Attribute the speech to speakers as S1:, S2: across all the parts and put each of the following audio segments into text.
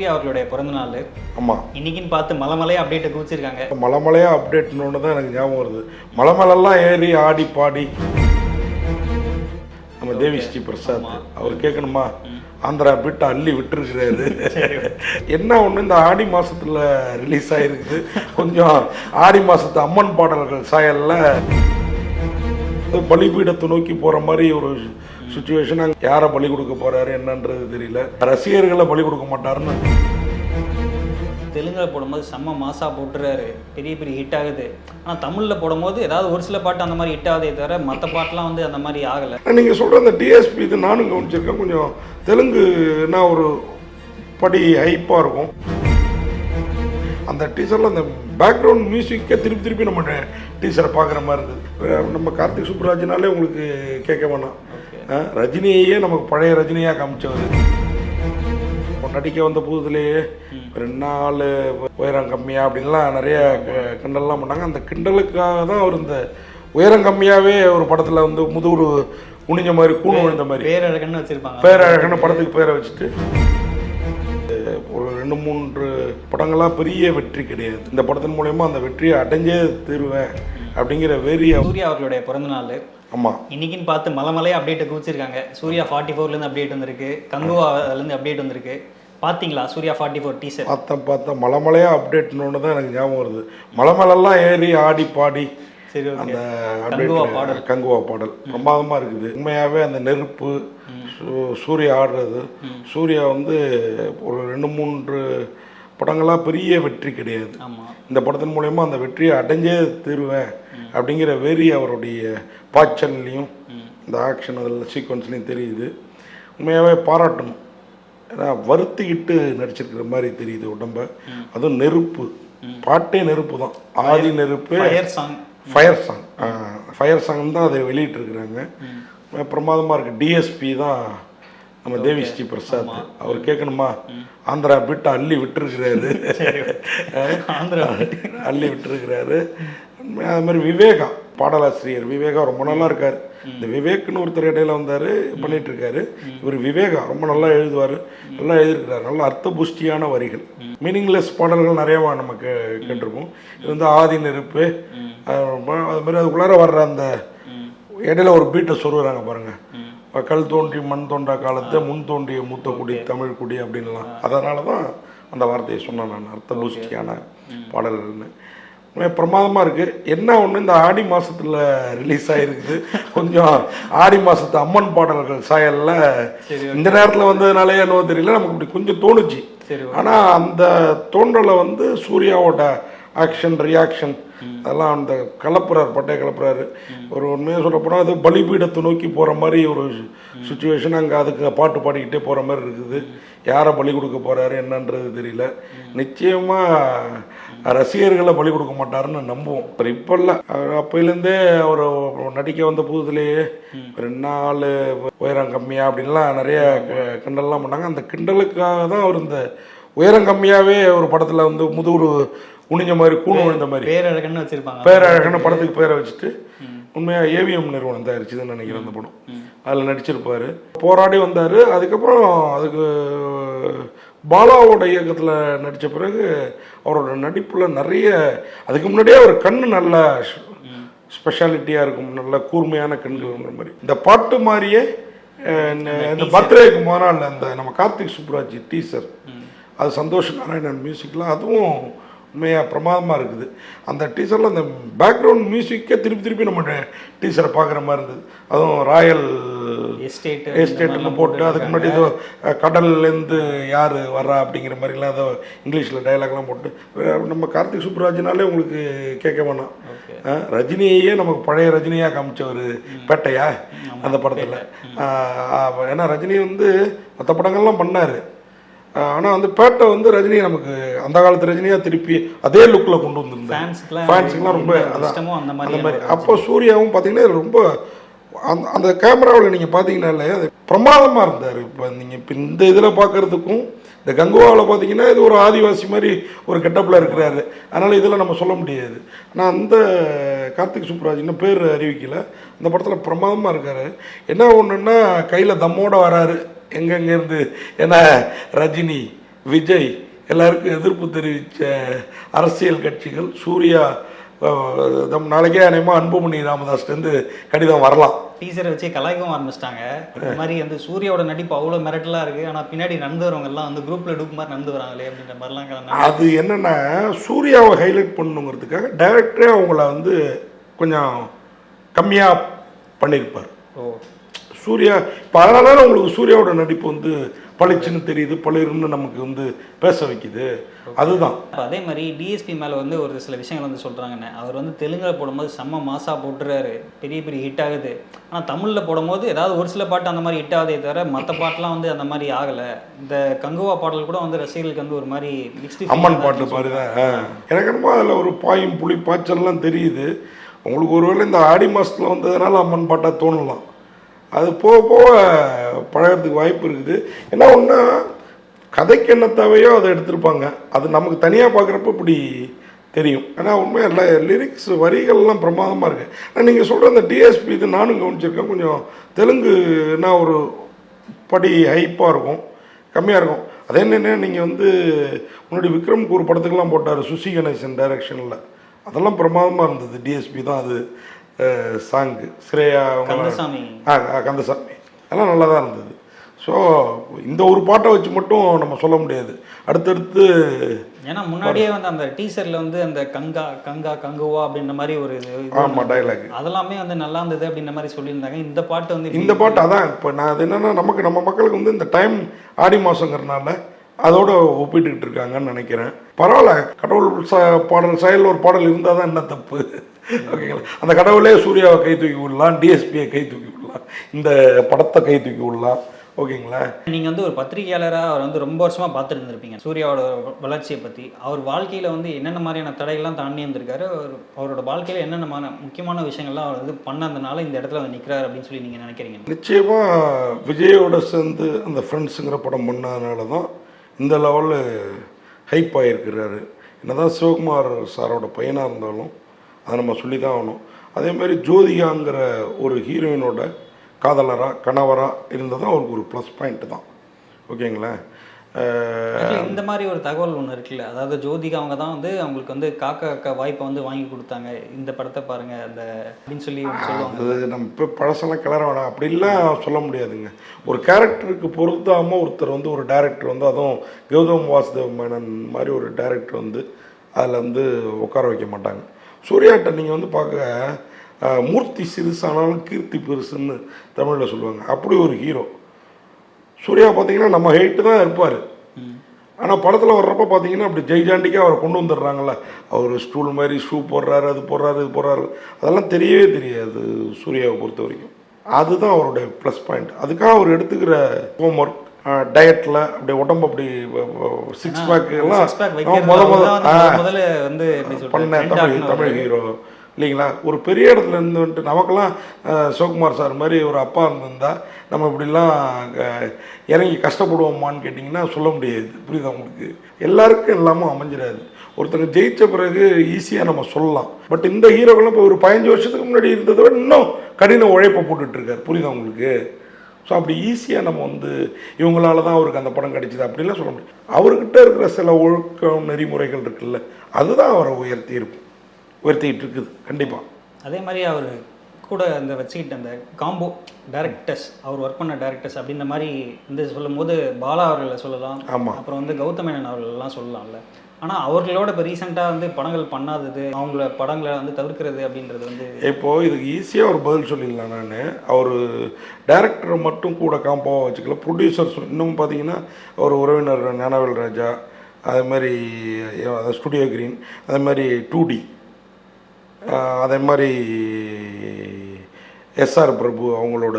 S1: சூர்யா அவர்களுடைய பிறந்த நாள்.
S2: ஆமாம்
S1: இன்னைக்குன்னு பார்த்து மலை மலையா அப்டேட்டை குவிச்சிருக்காங்க
S2: மலை மலையாக அப்டேட்னு தான் எனக்கு ஞாபகம் வருது. மலை மேலெல்லாம் ஏறி ஆடி பாடி. நம்ம தேவி ஸ்ரீ பிரசாத் அவர் கேட்கணுமா? ஆந்திரா பிட்டு அள்ளி விட்டுருக்கிறாரு. என்ன ஒன்று இந்த ஆடி மாசத்துல ரிலீஸ் ஆகிருக்குது கொஞ்சம் ஆடி மாசத்து அம்மன் பாடல்கள் சாயல்ல இந்த பலிபீடத்தை நோக்கி போற மாதிரி ஒரு சுச்சுவேஷன் யாரை பலி கொடுக்க போறாரு என்னன்றது தெரியல. ரசிகர்களை பலி கொடுக்க மாட்டாருன்னு.
S1: தெலுங்குல போடும்போது செம்ம மாசா போட்டுறாரு. பெரிய பெரிய ஹிட் ஆகுது. ஆனா தமிழ்ல போடும்போது ஏதாவது ஒரு சில பாட்டு அந்த மாதிரி ஹிட் ஆகுதே தவிர மற்ற பாட்டுலாம் வந்து அந்த மாதிரி ஆகல.
S2: நீங்கள் சொல்கிற அந்த டிஎஸ்பி இது நானும் கவனிச்சிருக்கேன். கொஞ்சம் தெலுங்குனா ஒரு படி ஹைப்பாக இருக்கும். அந்த டீச்சரில் அந்த பேக்ரவுண்ட் மியூசிக்கை திருப்பி திருப்பி நம்ம டீச்சரை பார்க்குற மாதிரி இருந்தது அஹ் நம்ம கார்த்திக் சுப்ராஜ்னாலே உங்களுக்கு கேட்க வேணாம். ரஜினியையே நமக்கு பழைய ரஜினியாக காமிச்சவர். நடிக்க வந்த புதுதுலேயே ரெண்டு நாள் உயரம் கம்மியா அப்படின்லாம் நிறைய கிண்டல்லாம் பண்ணாங்க. அந்த கிண்டலுக்காக தான் அவர் இந்த உயரம் கம்மியாகவே ஒரு படத்தில் வந்து முதுகுரு குனிஞ்ச மாதிரி கூணு விழுந்த மாதிரி.
S1: பேரழகன்னு வச்சிருப்பாங்க.
S2: பேரழகன படத்துக்கு பேரை வச்சுட்டு. ரெண்டு மூன்று படங்களாக பெரிய வெற்றி கிடையாது. இந்த படத்தின் மூலயமா அந்த வெற்றியை அடைஞ்சே தீருவேன் அப்படிங்கிற வெறி
S1: சூர்யா அவர்களுடைய பிறந்த நாள்.
S2: ஆமாம்
S1: இன்னைக்குன்னு பார்த்து மலை மலையா அப்டேட்டை குவிச்சிருக்காங்க. சூர்யா ஃபார்ட்டி ஃபோர்லேருந்து அப்டேட் வந்திருக்கு. கங்குவாலேருந்து அப்டேட் வந்திருக்கு. பார்த்தீங்களா சூர்யா ஃபார்ட்டி ஃபோர் டீசர்
S2: பார்த்தேன் பார்த்தேன். மலை மலையாக அப்டேட்னு தான் எனக்கு ஞாபகம் வருது. மலை மேலெல்லாம் ஏறி ஆடி பாடி அந்த
S1: கங்குவா
S2: update-
S1: பாடல்.
S2: கங்குவா பாடல். பிரமாதமாக இருக்குது. உண்மையாகவே அந்த நெருப்பு சூர்யா ஆடுறது. சூர்யா வந்து ஒரு ரெண்டு மூன்று படங்களாக பெரிய வெற்றி கிடையாது. இந்த படத்தின் மூலயமா அந்த வெற்றியை அடைஞ்சே தீருவேன் அப்படிங்கிற வெறி அவருடைய பாய்ச்சல்லையும் இந்த ஆக்ஷன் அதில் சீக்வன்ஸ்லையும் தெரியுது. உண்மையாகவே பாராட்டணும் ஏன்னா வருத்திக்கிட்டு நடிச்சிருக்கிற மாதிரி தெரியுது உடம்ப. அதுவும் நெருப்பு. பாட்டே நெருப்பு தான். ஆதி நெருப்பு.
S1: ஃபயர் சாங்
S2: ஃபயர் சாங் தான் அதை வெளியிட்டிருக்கிறாங்க. பிரமாதமாக இருக்குது டிஎஸ்பி தான் நம்ம தேவி ஸ்ரீ பிரசாத். அவர் கேட்கணுமா? ஆந்திரா பிட்டு அள்ளி விட்டுருக்கிறாரு.
S1: ஆந்திரா
S2: அள்ளி விட்டுருக்கிறாரு. அது மாதிரி விவேகா. பாடலாசிரியர் விவேகா ரொம்ப நல்லா இருக்காரு. இந்த விவேக்னு ஒருத்தர் இடையில வந்தாரு பண்ணிட்டு இருக்காரு இவர் விவேகா ரொம்ப நல்லா எழுதுவார் நல்லா எழுதியிருக்கிறார். நல்ல அர்த்த புஷ்டியான வரிகள். மீனிங்லெஸ் பாடல்கள் நிறைய நம்ம கே கேட்டிருப்போம். இது வந்து ஆதி நெருப்பு அது மாதிரி அதுக்குள்ளார வர்ற அந்த இடையில ஒரு பீட்டை சொல்லுறாங்க பாருங்க. கல் தோன்றி மண் தோன்றா காலத்தை முன் தோன்றிய மூத்த குடி தமிழ் குடி அப்படின்லாம் அதனால தான் அந்த வார்த்தையை சொன்னேன் நான் அர்த்த புஷ்டியான பாடல்கள்னு. பிரமாதமாக இருக்குது என்ன ஒன்று இந்த ஆடி மாசத்துல ரிலீஸ் ஆகிருக்குது கொஞ்சம் ஆடி மாசத்து அம்மன் பாடல்கள் சாயல்ல இந்த நேரத்தில் வந்ததுனாலே என்னவோ தெரியல நமக்கு இப்படி கொஞ்சம் தோணுச்சு. ஆனால் அந்த தோன்றலை வந்து சூர்யாவோட ஆக்ஷன் ரியாக்ஷன் அதெல்லாம் அந்த கலப்புறார் பட்டைய கலப்புறாரு. ஒரு உண்மையாக சொல்ல போனால் அது பலிபீடத்தை நோக்கி போகிற மாதிரி ஒரு சுச்சுவேஷன் அங்கே அதுக்கு பாட்டு பாடிக்கிட்டே போகிற மாதிரி இருக்குது. யாரை பலி கொடுக்க போகிறாரு என்னன்றது தெரியல. நிச்சயமாக ரசிகர்களை பலி கொடுக்க மாட்டாருன்னு நம்புவோம். அவர் இப்போ இல்லை அவர் அப்போலேருந்தே அவர் நடிக்க வந்த புதுதுலேயே ரெண்டு நாள் உயரம் கம்மியா அப்படின்லாம் நிறைய கிண்டல்லாம் பண்ணாங்க. அந்த கிண்டலுக்காக தான் அவர் இந்த உயரம் கம்மியாகவே ஒரு படத்தில் வந்து முதுகுரு குனிஞ்ச மாதிரி கூணு விழுந்த மாதிரி.
S1: பேரழகன்னு வச்சிருப்பாங்க.
S2: பேரழகன படத்துக்கு பேரை வச்சுட்டு உண்மையாக ஏவிஎம் நிறுவனம் தயாரிச்சுதுன்னு நினைக்கிறேன் அந்த படம். அதில் நடிச்சிருப்பாரு. போராடி வந்தார். அதுக்கப்புறம் அதுக்கு பாலாவோட இயக்கத்தில் நடித்த பிறகு அவரோட நடிப்பில் நிறைய அதுக்கு முன்னாடியே அவர் கண்ணு நல்லா ஸ்பெஷாலிட்டியாக இருக்கும். நல்ல கூர்மையான கண்கள்ங்கிற மாதிரி. இந்த பாட்டு மாதிரியே இந்த- பர்த்டேக்கு மறுநாள் அந்த நம்ம கார்த்திக் சுப்ராஜ் டீசர் அது சந்தோஷ் நாராயணன் மியூசிக்லாம் அதுவும் உண்மையாக பிரமாதமாக இருக்குது. அந்த டீசரில் அந்த பேக்ரவுண்ட் மியூசிக்கை திருப்பி திருப்பி நம்ம டீசரை பார்க்குற மாதிரி இருந்தது. அதுவும் ராயல்
S1: எஸ்டேட்
S2: எஸ்டேட்னு போட்டு அதுக்கு முன்னாடி ஏதோ கடல்லேருந்து யார் வர்றா அப்படிங்கிற மாதிரிலாம் ஏதோ இங்கிலீஷில் டைலாக்லாம் போட்டு நம்ம கார்த்திக் சுப்ராஜ்னாலே உங்களுக்கு கேட்க வேணாம். ரஜினியையே நமக்கு பழைய ரஜினியாக காமிச்சவர் பேட்டையா? அந்த படத்தில். ஏன்னா ரஜினி வந்து மற்ற படங்கள்லாம் பண்ணார். ஆனால் வந்து பேட்டை வந்து ரஜினி நமக்கு அந்த காலத்து ரஜினியாக திருப்பி அதே லுக்கில் கொண்டு வந்திருந்தாங்க
S1: ஃபேன்ஸ்க்குலாம்
S2: ரொம்ப
S1: அந்த மாதிரி.
S2: அப்போ சூர்யாவும் பார்த்தீங்கன்னா ரொம்ப அந்த அந்த கேமராவில் நீங்கள் பார்த்தீங்கன்னாலே அது பிரமாதமாக இருந்தார். இப்போ நீங்கள் இப்போ இந்த இதில் பார்க்கறதுக்கும் இந்த கங்குவாவில் பார்த்தீங்கன்னா இது ஒரு ஆதிவாசி மாதிரி ஒரு கெட்டப்பில் இருக்கிறாரு. அதனால் இதில் நம்ம சொல்ல முடியாது. ஆனால் அந்த கார்த்திக் சுப்ராஜ் இன்னும் பேர் அறிவிக்கல. அந்த படத்தில் பிரமாதமாக இருக்காரு. என்ன ஒன்றுன்னா கையில் தம்மோட வராரு. எங்கெங்கேருந்து ஏன்னா ரஜினி விஜய் எல்லாருக்கும் எதிர்ப்பு தெரிவித்த அரசியல் கட்சிகள் சூர்யா நம் நாளைக்கே அநேகமாக அன்புமணி ராமதாஸ்லேருந்து கடிதம் வரலாம்.
S1: டீசரை வச்சு கலாய்க்கவும் ஆரம்பிச்சிட்டாங்க. இந்த மாதிரி வந்து சூர்யாவோட நடிப்பு அவ்வளோ மிரட்டலாக இருக்கு. ஆனால் பின்னாடி நடந்து வரவங்க எல்லாம் வந்து குரூப்ல டூப் மாதிரி நடந்து வராங்களே அப்படின்ற மாதிரிலாம்
S2: அது என்னன்னா சூர்யாவை ஹைலைட் பண்ணுங்கிறதுக்காக டைரக்டரே அவங்கள வந்து கொஞ்சம் கம்மியாக பண்ணியிருப்பார்.
S1: ஓ.
S2: சூர்யா இப்போ அதனால உங்களுக்கு சூர்யாவோட நடிப்பு வந்து பளிச்சுன்னு தெரியுது பளிருன்னு நமக்கு வந்து பேச வைக்குது. அதுதான்.
S1: அதே மாதிரி டிஎஸ்பி மேல வந்து ஒரு சில விஷயங்கள் வந்து சொல்றாங்கண்ணே. அவர் வந்து தெலுங்குல போடும்போது செம்ம மாசா போட்டுறாரு. பெரிய பெரிய ஹிட் ஆகுது. ஆனா தமிழ்ல போடும்போது ஏதாவது ஒரு சில பாட்டு அந்த மாதிரி ஹிட் ஆகுதே தவிர மத்த பாட்டுலாம் வந்து அந்த மாதிரி ஆகல. இந்த கங்குவா பாடல் கூட வந்து ரசிகர்களுக்கு வந்து ஒரு மாதிரி மிக்ஸ்டு
S2: அம்மன் பாட்டு மாதிரி தான். எனக்கு என்னமோ அதில் ஒரு பாயும் புளி பாய்ச்சல்லாம் தெரியுது. உங்களுக்கு ஒருவேளை இந்த ஆடி மாதத்தில் வந்ததுனால அம்மன் பாட்டாக தோணலாம். அது போக போக பழகிறதுக்கு வாய்ப்பு இருக்குது. என்ன ஒன்றா கதைக்கு என்ன தேவையோ அதை எடுத்திருப்பாங்க. அது நமக்கு தனியாக பார்க்குறப்ப இப்படி தெரியும். ஏன்னா உண்மையாக இல்லை லிரிக்ஸ் வரிகள்லாம் பிரமாதமாக இருக்குது ஆனால் நீங்கள் சொல்கிற அந்த டிஎஸ்பி இது நானும் கவனிச்சிருக்கேன். கொஞ்சம் தெலுங்குனா ஒரு படி ஹைப்பாக இருக்கும் கம்மியாக இருக்கும். அதே என்ன நீங்கள் வந்து முன்னாடி விக்ரம்க்கு ஒரு படத்துக்கெல்லாம் போட்டார் சுசி கணேசன் டைரக்ஷனில் அதெல்லாம் பிரமாதமாக இருந்தது டிஎஸ்பி தான் அது. சாங்கு. ஸ்ரேயா
S1: கந்தசாமி.
S2: ஆ கந்தசாமி. அதெல்லாம் நல்லா தான் இருந்தது. ஸோ இந்த ஒரு பாட்டை வச்சு மட்டும் நம்ம சொல்ல முடியாது. அடுத்தடுத்து
S1: ஏன்னா முன்னாடியே வந்து அந்த டீசர்ல வந்து அந்த கங்கா கங்கா கங்குவா அப்படின்ற மாதிரி ஒரு
S2: ஆமாம் டைலாக்
S1: அதெல்லாமே வந்து நல்லா இருந்தது அப்படின்ற மாதிரி சொல்லியிருந்தாங்க. இந்த பாட்டு வந்து
S2: இந்த பாட்டு அதான் இப்போ நான் அது என்னன்னா நமக்கு நம்ம மக்களுக்கு வந்து இந்த டைம் ஆடி மாதங்கிறனால அதோட ஒப்பிட்டுக்கிட்டு இருக்காங்கன்னு நினைக்கிறேன். பரவாயில்ல கடவுள் ச பாடல் செயலில் ஒரு பாடல் இருந்தால் தான் என்ன தப்பு? ஓகேங்களா? அந்த கடவுளே சூர்யாவை கை தூக்கி விடலாம் டிஎஸ்பியை கை தூக்கி விடலாம் இந்த படத்தை கை தூக்கி விடலாம். ஓகேங்களா?
S1: நீங்க வந்து ஒரு பத்திரிகையாளரா அவர் வந்து ரொம்ப வருஷமா பார்த்துட்டு இருந்திருப்பீங்க. சூர்யாவோட வளர்ச்சியை பத்தி. அவர் வாழ்க்கையில வந்து என்னென்ன மாதிரியான தடைகள்லாம் தாண்டி இருந்திருக்காரு அவர் அவரோட வாழ்க்கையில என்னென்ன மான- முக்கியமான விஷயங்கள்லாம் அவர் வந்து பண்ணதுனால இந்த இடத்துல வந்து நிக்கிறாரு அப்படின்னு சொல்லி நீங்க நினைக்கிறீங்க.
S2: நிச்சயமாக விஜயோட சேர்ந்து அந்த ஃப்ரெண்ட்ஸுங்கிற படம் பண்ணதுனால தான் இந்த லெவலில் ஹைப் ஆகிருக்கிறாரு என்னதான் சிவகுமார் சாரோட பையனாக இருந்தாலும் அதை நம்ம சொல்லி தான் ஆகணும். அதே மாதிரி ஜோதிகாங்கிற ஒரு ஹீரோயினோட காதலராக கணவராக இருந்ததும் அவருக்கு ஒரு ப்ளஸ் பாயிண்ட்டு தான். ஓகேங்களா?
S1: இந்த மாதிரி ஒரு தகவல் ஒன்று இருக்குல்ல. அதாவது ஜோதிகா அவங்க தான் வந்து அவங்களுக்கு வந்து காக்கா காக்கா வாய்ப்பை வந்து வாங்கி கொடுத்தாங்க. இந்த படத்தை பாருங்க அந்த அப்படின்னு சொல்லி சொல்லுவாங்க.
S2: நம்ம இப்போ பழசெல்லாம் கிளற வேணாம். அப்படிலாம் சொல்ல முடியாதுங்க. ஒரு கேரக்டருக்கு பொருத்தாமல் ஒருத்தர் வந்து ஒரு டைரக்டர் வந்து அதுவும் கௌதம் வாசுதேவ் மேனன் மாதிரி ஒரு டைரக்டர் வந்து அதில் வந்து உட்கார வைக்க மாட்டாங்க. சூர்யாட்ட நீங்கள் வந்து பார்க்க மூர்த்தி சிறுசானாலும் கீர்த்தி பெருசுன்னு தமிழில் சொல்லுவாங்க. அப்படி ஒரு ஹீரோ சூர்யா பார்த்தீங்கன்னா நம்ம ஹெயிட்டு தான் இருப்பார். ஆனால் படத்தில் வர்றப்ப பார்த்தீங்கன்னா அப்படி ஜெய்ஜாண்டிக்காக அவரை கொண்டு வந்துடுறாங்கல்ல. அவர் ஸ்டூல் மாதிரி ஷூ போடுறாரு அது போடுறாரு இது போடுறாரு. அதெல்லாம் தெரியவே தெரியாது சூர்யாவை பொறுத்த வரைக்கும். அதுதான் அவருடைய ப்ளஸ் பாயிண்ட் அதுக்காக அவர் எடுத்துக்கிற ஹோம் ஒர்க் டயட்டில் அப்படி உடம்பு அப்படி சிக்ஸ் பேக் எல்லாம்
S1: முதல்ல வந்து
S2: பண்ண தமிழ். தமிழ் ஹீரோ இல்லைங்களா? ஒரு பெரிய இடத்துல இருந்து வந்துட்டு நமக்கெல்லாம் சிவகுமார் சார் மாதிரி ஒரு அப்பா இருந்திருந்தா நம்ம இப்படிலாம் இறங்கி கஷ்டப்படுவோமான்னு கேட்டிங்கன்னா சொல்ல முடியாது. புரியுதா உங்களுக்கு? எல்லாருக்கும் எல்லாமும் அமைஞ்சிடாது. ஒருத்தங்க ஜெயித்த பிறகு ஈஸியாக நம்ம சொல்லலாம். பட் இந்த ஹீரோக்கெல்லாம் இப்போ ஒரு பதினஞ்சு வருஷத்துக்கு முன்னாடி இருந்ததை விட இன்னும் கடின உழைப்பை போட்டுட்டு புரியுதா உங்களுக்கு? ஸோ அப்படி ஈஸியாக நம்ம வந்து இவங்களால தான் அவருக்கு அந்த படம் கிடைச்சிது அப்படிலாம் சொல்ல முடியும் அவர்கிட்ட இருக்கிற சில ஒழுக்கம் நெறிமுறைகள் இருக்குல்ல அதுதான் அவரை உயர்த்தி இருக்கும். உயர்த்திக்கிட்டு இருக்குது கண்டிப்பாக
S1: அதே மாதிரி அவர் கூட அந்த வச்சுக்கிட்ட அந்த காம்போ டைரக்டர்ஸ் அவர் ஒர்க் பண்ண டைரக்டர்ஸ் அப்படின்ற மாதிரி வந்து சொல்லும்போது பாலா அவர்களை சொல்லலாம்.
S2: ஆமா.
S1: அப்புறம் வந்து கௌதம் மேனன் அவர்களெல்லாம் சொல்லலாம்ல. ஆனால் அவர்களோட இப்போ ரீசெண்டாக வந்து படங்கள் பண்ணாதது அவங்கள படங்களை வந்து தவிர்க்கிறது அப்படின்றது வந்து
S2: இப்போது இதுக்கு ஈஸியாக ஒரு பதில் சொல்லிடலாம் நான். அவர் டைரக்டரை மட்டும் கூட காம்பாவாக வச்சுக்கல ப்ரொடியூசர்ஸ் இன்னும் பார்த்தீங்கன்னா அவர் உறவினர் ஞானவேல் ராஜா அதே மாதிரி ஸ்டுடியோ கிரீன் அதே மாதிரி டூ டி அதே மாதிரி எஸ்ஆர் பிரபு அவங்களோட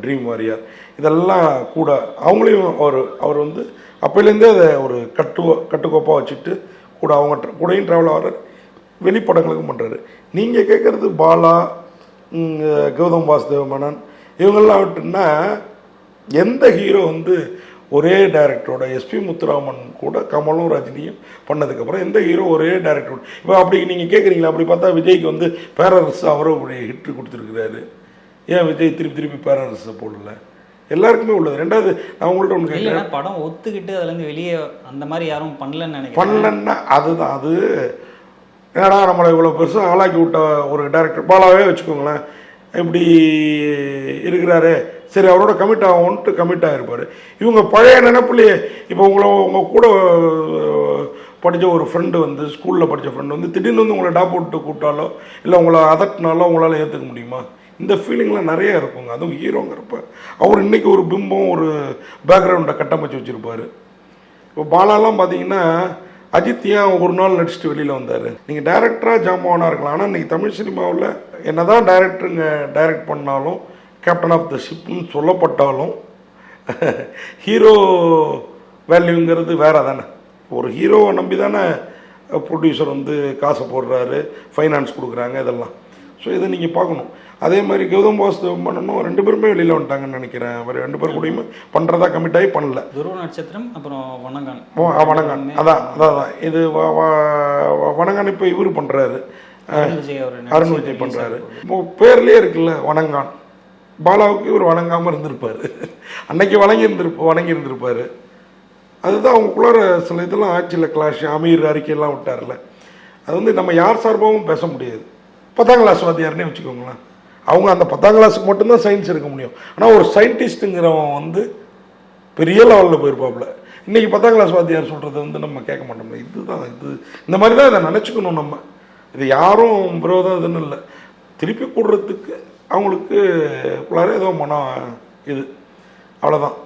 S2: ட்ரீம் வாரியர் இதெல்லாம் கூட அவங்களையும் அவர் அவர் வந்து அப்போலேருந்தே அதை ஒரு கட்டுவ கட்டுக்கோப்பாக வச்சுட்டு கூட அவங்க கூடயும் ட்ராவல் ஆகிறார் வெளிப்படங்களுக்கும் பண்ணுறாரு நீங்கள் கேட்குறது பாலா கௌதம் வாசுதேவ மேனன் இவங்கெல்லாம் விட்டுன்னா எந்த ஹீரோ வந்து ஒரே டைரக்டரோட எஸ்பி முத்துராமன் கூட கமலும் ரஜினியும் பண்ணதுக்கப்புறம் எந்த ஹீரோ ஒரே டைரக்டரோட இப்போ அப்படி நீங்கள் கேட்குறீங்களா அப்படி பார்த்தா விஜய்க்கு வந்து பேரரசு அவரும் இப்படி ஹிட்டு கொடுத்துருக்குறாரு. ஏன் விஜய் திருப்பி திருப்பி பேரரசை போடல? எல்லாருக்குமே உள்ளது. ரெண்டாவது நான் உங்கள்ட்ட ஒன்று கேட்குறேன்
S1: படம் ஒத்துக்கிட்டு அதுல இருந்து வெளியே அந்த மாதிரி யாரும் பண்ணலன்னு நினைக்கிறேன்.
S2: பண்ணலன்னா அதுதான். அது ஏன்னா நம்மளை இவ்வளோ பெருசாக ஆளாக்கி விட்ட ஒரு டேரக்டர் பாலாவே வச்சுக்கோங்களேன். இப்படி இருக்கிறாரு. சரி அவரோட கமிட் ஆகும்ன்ட்டு கமிட் ஆகிருப்பார் இவங்க பழைய நினைப்புலையே இப்போ உங்களை உங்கள் கூட படித்த ஒரு ஃப்ரெண்டு வந்து ஸ்கூலில் படித்த ஃப்ரெண்டு வந்து திடீர்னு வந்து உங்களை டாப் அவுட்டு கூப்பிட்டாலோ இல்லை உங்களை அதட்டினாலோ உங்களால் ஏற்றுக்க முடியுமா? இந்த ஃபீலிங்லாம் நிறைய இருக்குங்க. அதுவும் ஹீரோங்கிறப்ப அவர் இன்றைக்கி ஒரு பிம்பம் ஒரு பேக்ரவுண்டை கட்டமைச்சு வச்சுருப்பாரு. இப்போ பாலாலாம் பார்த்தீங்கன்னா அஜித் ஏன் ஒரு நாள் நடிச்சுட்டு வெளியில் வந்தார்? நீங்கள் டேரக்டராக ஜாமாவானா இருக்கலாம். ஆனால் இன்னைக்கு தமிழ் சினிமாவில் என்ன தான் டைரக்டருங்க டைரக்ட் பண்ணாலும் கேப்டன் ஆஃப் த ஷிப்னு சொல்லப்பட்டாலும் ஹீரோ வேல்யூங்கிறது வேற தானே ஒரு ஹீரோவை நம்பி தானே ப்ரொடியூசர் வந்து காசை போடுறாரு ஃபைனான்ஸ் கொடுக்குறாங்க இதெல்லாம். ஸோ இதை நீங்கள் பார்க்கணும். அதே மாதிரி கௌதம் வாசுதேவ் பண்ணணும் ரெண்டு பேருமே வெளியில் வந்துட்டாங்கன்னு நினைக்கிறேன். அவர் ரெண்டு பேர் கூடயுமே பண்ணுறதா கமிட் ஆகி பண்ணல.
S1: துருவ நட்சத்திரம் அப்புறம் வணங்கான்.
S2: வணங்கான். அதான் அதான் அதான். இது வணங்கான் இப்போ இவர் பண்ணுறாரு
S1: அருண் விஜய்
S2: பண்ணுறாரு பேர்லேயே இருக்குல்ல வணங்கான். பாலாவுக்கு இவர் வணங்காமல் இருந்திருப்பார். அன்னைக்கு வணங்கி வணங்கியிருந்திருப்பார். வணங்கி அதுதான் அவங்களுக்குள்ளார சில இதெல்லாம் ஆட்சியில் கிளாஷ் அமீர் அறிக்கையெல்லாம் விட்டார்ல. அது வந்து நம்ம யார் சார்பாகவும் பேச முடியாது. பத்தாம் கிளாஸ் வாத்தியார்னே வச்சுக்கோங்களேன். அவங்க அந்த பத்தாம் கிளாஸுக்கு மட்டும்தான் சயின்ஸ் எடுக்க முடியும். ஆனால் ஒரு சயின்டிஸ்ட்டுங்கிறவன் வந்து பெரிய லெவலில் போயிருப்பாப்புல. இன்றைக்கி பத்தாம் கிளாஸ் வாத்தியார் சொல்கிறது வந்து நம்ம கேட்க மாட்டோம்ல. இதுதான் இது இந்த மாதிரி தான் இதை நினச்சிக்கணும் நம்ம. இது யாரும் விரோதம் இதுன்னு இல்லை. திருப்பி கூடுறதுக்கு அவங்களுக்கு உள்ளார ஏதோ மனம் இது. அவ்வளோதான்